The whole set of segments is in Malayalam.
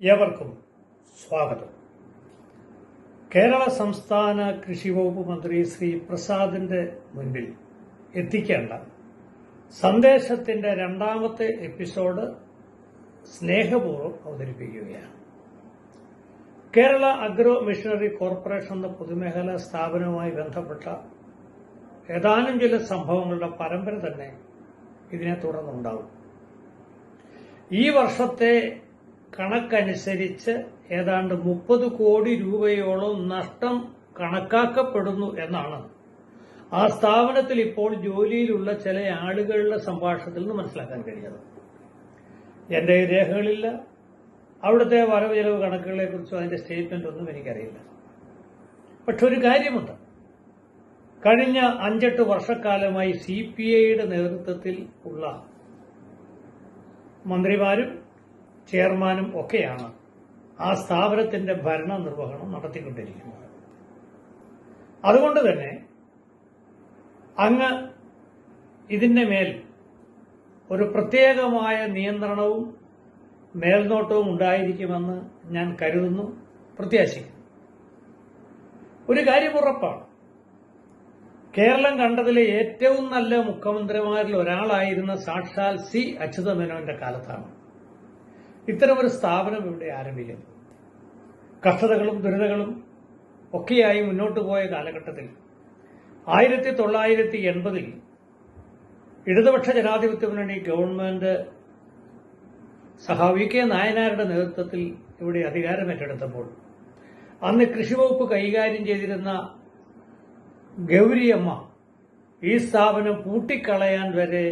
ഏവർക്കും സ്വാഗതം. കേരള സംസ്ഥാന കൃഷി വകുപ്പ് മന്ത്രി ശ്രീ പ്രസാദിന്റെ മുൻപിൽ എത്തിക്കേണ്ട സന്ദേശത്തിന്റെ രണ്ടാമത്തെ എപ്പിസോഡ് സ്നേഹപൂർവം അവതരിപ്പിക്കുകയാണ്. കേരള അഗ്രോ മിഷണറി കോർപ്പറേഷൻ എന്ന പൊതുമേഖലാ സ്ഥാപനവുമായി ബന്ധപ്പെട്ട ഏതാനും ചില സംഭവങ്ങളുടെ പരമ്പര തന്നെ ഇതിനെ തുടർന്നുണ്ടാവും ഈ വർഷത്തെ കണക്കനുസരിച്ച് ഏതാണ്ട് മുപ്പത് കോടി രൂപയോളം നഷ്ടം കണക്കാക്കപ്പെടുന്നു എന്നാണ്. ആ സ്ഥാപനത്തിൽ ഇപ്പോൾ ജോലിയിലുള്ള ചില ആളുകളുടെ സംഭാഷണത്തിൽ നിന്ന് മനസ്സിലാക്കാൻ കഴിഞ്ഞത് എന്റെ രേഖകളില്ല. അവിടുത്തെ വരവ് ചെലവ് കണക്കുകളെ കുറിച്ചും അതിന്റെ സ്റ്റേറ്റ്മെന്റ് ഒന്നും എനിക്കറിയില്ല. പക്ഷെ ഒരു കാര്യമുണ്ട്. കഴിഞ്ഞ അഞ്ചെട്ട് വർഷക്കാലമായി സി പി ഐയുടെ നേതൃത്വത്തിൽ ഉള്ള മന്ത്രിമാരും ചെയർമാനും ഒക്കെയാണ് ആ സ്ഥാപനത്തിന്റെ ഭരണ നിർവഹണം നടത്തിക്കൊണ്ടിരിക്കുന്നത്. അതുകൊണ്ട് തന്നെ അങ്ങ് ഇതിന്റെ മേൽ ഒരു പ്രത്യേകമായ നിയന്ത്രണവും മേൽനോട്ടവും ഉണ്ടായിരിക്കുമെന്ന് ഞാൻ കരുതുന്നു പ്രത്യാശിക്കുന്നു. ഒരു കാര്യം ഉറപ്പാണ്. കേരളം കണ്ടതിലെ ഏറ്റവും നല്ല മുഖ്യമന്ത്രിമാരിൽ ഒരാളായിരുന്ന സാക്ഷാൽ സി അച്യുതമേനോന്റെ കാലത്താണ്. ഇത്തരമൊരു സ്ഥാപനം ഇവിടെ ആരംഭിക്കുന്നു. കഷ്ടതകളും ദുരിതങ്ങളും ഒക്കെയായി മുന്നോട്ട് പോയ കാലഘട്ടത്തിൽ ആയിരത്തി തൊള്ളായിരത്തി എൺപതിൽ ഇടതുപക്ഷ ജനാധിപത്യ മുന്നണി ഗവൺമെന്റ് സഹാവി കെ നായനാരുടെ നേതൃത്വത്തിൽ ഇവിടെ അധികാരമേറ്റെടുത്തപ്പോൾ അന്ന് കൃഷിവകുപ്പ് കൈകാര്യം ചെയ്തിരുന്ന ഗൗരിയമ്മ ഈ സ്ഥാപനം പൂട്ടിക്കളയാൻ വരെ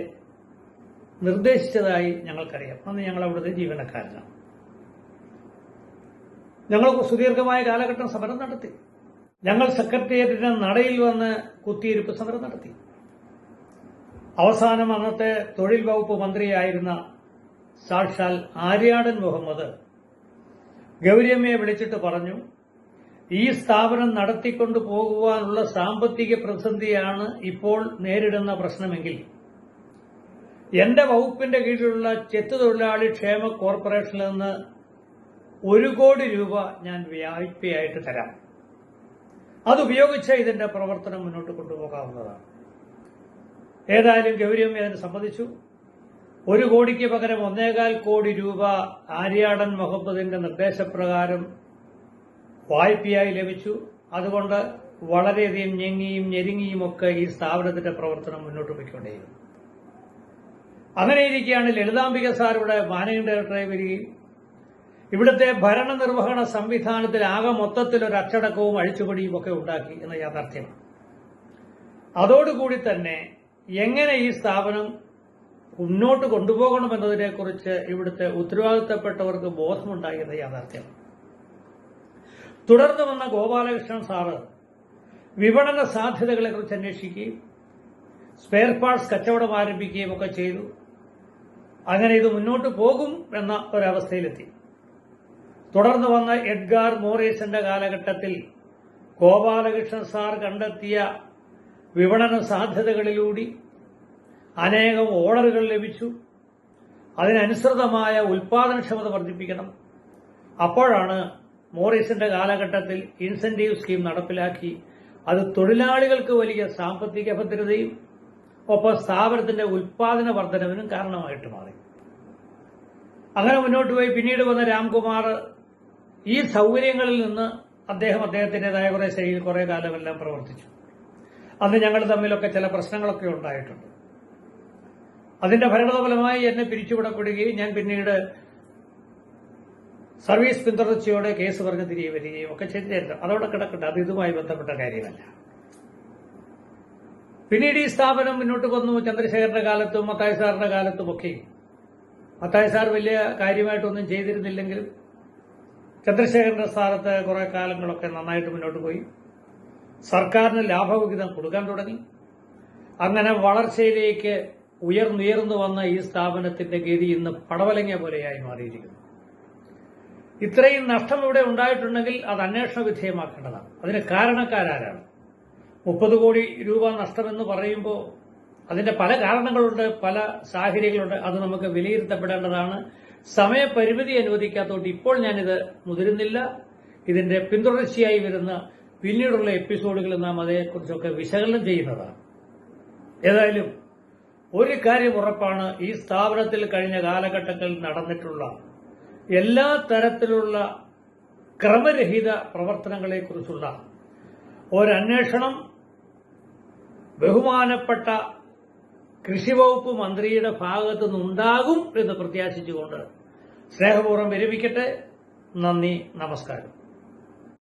നിർദ്ദേശിച്ചതായി ഞങ്ങൾക്കറിയാം. അന്ന് ഞങ്ങൾ അവിടുത്തെ ജീവനക്കാരനാണ്. ഞങ്ങൾ സുദീർഘമായ കാലഘട്ടം സമരം നടത്തി. ഞങ്ങൾ സെക്രട്ടേറിയറ്റിന്റെ നടയിൽ വന്ന് കുത്തിയിരിപ്പ് സമരം നടത്തി. അവസാനം അന്നത്തെ തൊഴിൽ വകുപ്പ് മന്ത്രിയായിരുന്ന സാക്ഷാൽ ആര്യാടൻ മുഹമ്മദ് ഗൗരിയമ്മയെ വിളിച്ചിട്ട് പറഞ്ഞു ഈ സ്ഥാപനം നടത്തിക്കൊണ്ടു പോകുവാനുള്ള സാമ്പത്തിക പ്രതിസന്ധിയാണ് ഇപ്പോൾ നേരിടുന്ന പ്രശ്നമെങ്കിൽ എന്റെ വകുപ്പിന്റെ കീഴിലുള്ള ചെത്ത് തൊഴിലാളി ക്ഷേമ കോർപ്പറേഷനിൽ നിന്ന് ഒരു കോടി രൂപ ഞാൻ വ്യാപിപ്പയായിട്ട് തരാം. അതുപയോഗിച്ച് ഇതിന്റെ പ്രവർത്തനം മുന്നോട്ട് കൊണ്ടുപോകാവുന്നതാണ്. ഏതായാലും ഗൗരിയമ്മ അതിന് സമ്മതിച്ചു. ഒരു കോടിക്ക് പകരം ഒന്നേകാൽ കോടി രൂപ ആര്യാടൻ മുഹമ്മദിന്റെ നിർദ്ദേശപ്രകാരം വായ്പയായി ലഭിച്ചു. അതുകൊണ്ട് വളരെയധികം ഞെങ്ങിയും ഞെരുങ്ങിയും ഒക്കെ ഈ സ്ഥാപനത്തിന്റെ പ്രവർത്തനം മുന്നോട്ട് പോയിക്കൊണ്ടേയിരുന്നു. അങ്ങനെ ഇരിക്കുകയാണ് ലളിതാംബിക സാർ ഇവിടെ മാനേജിംഗ് ഡയറക്ടറായി വരികയും. ഇവിടുത്തെ ഭരണനിർവഹണ സംവിധാനത്തിൽ ആകെ മൊത്തത്തിൽ ഒരു അച്ചടക്കവും അഴിച്ചുപടിയും ഒക്കെ ഉണ്ടാക്കി എന്ന യാഥാർത്ഥ്യമാണ് അതോടുകൂടി തന്നെ എങ്ങനെ ഈ സ്ഥാപനം മുന്നോട്ട് കൊണ്ടുപോകണമെന്നതിനെക്കുറിച്ച് ഇവിടുത്തെ ഉത്തരവാദിത്തപ്പെട്ടവർക്ക് ബോധമുണ്ടായി എന്ന യാഥാർത്ഥ്യമാണ് തുടർന്ന് വന്ന ഗോപാലകൃഷ്ണൻ സാറ് വിപണന സാധ്യതകളെക്കുറിച്ച് അന്വേഷിക്കുകയും സ്പെയർ പാർട്സ് കച്ചവടം ആരംഭിക്കുകയും ഒക്കെ ചെയ്തു. അങ്ങനെ ഇത് മുന്നോട്ട് പോകും എന്ന ഒരവസ്ഥയിലെത്തി. തുടർന്ന് വന്ന എഡ്ഗാർ മോറീസിന്റെ കാലഘട്ടത്തിൽ ഗോപാലകൃഷ്ണൻ സാർ കണ്ടെത്തിയ വിപണന സാധ്യതകളിലൂടെ അനേകം ഓർഡറുകൾ ലഭിച്ചു. അതിനനുസൃതമായ ഉൽപാദനക്ഷമത വർദ്ധിപ്പിക്കണം. അപ്പോഴാണ് മോറീസിന്റെ കാലഘട്ടത്തിൽ ഇൻസെന്റീവ് സ്കീം നടപ്പിലാക്കി. അത് തൊഴിലാളികൾക്ക് വലിയ സാമ്പത്തിക ഭദ്രതയും ഒപ്പം സ്ഥാപനത്തിന്റെ ഉൽപാദന വർധനവിനും കാരണമായിട്ട് മാറി. അങ്ങനെ മുന്നോട്ട് പോയി പിന്നീട് വന്ന രാംകുമാർ ഈ സൗകര്യങ്ങളിൽ നിന്ന് അദ്ദേഹം അദ്ദേഹത്തിന്റേതായ കുറേ ശൈലിയിൽ കുറെ കാലമെല്ലാം പ്രവർത്തിച്ചു. അന്ന് ഞങ്ങൾ തമ്മിലൊക്കെ ചില പ്രശ്നങ്ങളൊക്കെ ഉണ്ടായിട്ടുണ്ട്. അതിന്റെ ഭരണതഫലമായി എന്നെ പിരിച്ചുവിടപ്പെടുകയും ഞാൻ പിന്നീട് സർവീസ് പിന്തുടർച്ചയോടെ കേസ് പറഞ്ഞ് തിരികെ വരികയും ഒക്കെ ചെയ്തിട്ടുണ്ട് അതോടെ കിടക്കട്ടെ അത് ഇതുമായി ബന്ധപ്പെട്ട കാര്യമല്ല. പിന്നീട് ഈ സ്ഥാപനം മുന്നോട്ട് വന്നു ചന്ദ്രശേഖരന്റെ കാലത്തും മത്തായ സാറിന്റെ കാലത്തും ഒക്കെ. മത്തായ സാർ വലിയ കാര്യമായിട്ടൊന്നും ചെയ്തിരുന്നില്ലെങ്കിലും ചന്ദ്രശേഖരന്റെ സ്ഥാനത്ത് കുറെ കാലങ്ങളൊക്കെ നന്നായിട്ട് മുന്നോട്ട് പോയി. സർക്കാരിന് ലാഭവിഹിതം കൊടുക്കാൻ തുടങ്ങി. അങ്ങനെ വളർച്ചയിലേക്ക് ഉയർന്നുയർന്നു വന്ന ഈ സ്ഥാപനത്തിന്റെ ഗതി ഇന്ന് പടവലങ്ങിയ പോലെയായി മാറിയിരിക്കുന്നു. ഇത്രയും നഷ്ടം ഇവിടെ ഉണ്ടായിട്ടുണ്ടെങ്കിൽ അത് അന്വേഷണ വിധേയമാക്കേണ്ടതാണ് അതിന് കാരണക്കാരാരാണ്? മുപ്പത് കോടി രൂപ നഷ്ടമെന്ന് പറയുമ്പോൾ അതിന്റെ പല കാരണങ്ങളുണ്ട് പല സാഹചര്യങ്ങളുണ്ട്. അത് നമുക്ക് വിലയിരുത്തപ്പെടേണ്ടതാണ്. സമയപരിമിതി അനുവദിക്കാത്തതുകൊണ്ട് ഇപ്പോൾ ഞാനിത് മുതിരുന്നില്ല. ഇതിന്റെ പിന്തുടർച്ചയായി വരുന്ന പിന്നീടുള്ള എപ്പിസോഡുകളിൽ നാം അതേക്കുറിച്ചൊക്കെ വിശകലനം ചെയ്യുന്നതാണ്. ഏതായാലും ഒരു കാര്യം ഉറപ്പാണ് ഈ സ്ഥാപനത്തിൽ കഴിഞ്ഞ കാലഘട്ടങ്ങളിൽ നടന്നിട്ടുള്ള എല്ലാ തരത്തിലുള്ള ക്രമരഹിത പ്രവർത്തനങ്ങളെക്കുറിച്ചുള്ള ഒരന്വേഷണം ബഹുമാനപ്പെട്ട കൃഷിവകുപ്പ് മന്ത്രിയുടെ ഭാഗത്തു നിന്നുണ്ടാകും എന്ന് പ്രത്യാശിച്ചുകൊണ്ട് സ്നേഹപൂർവം വിരമിക്കട്ടെ. നന്ദി നമസ്കാരം.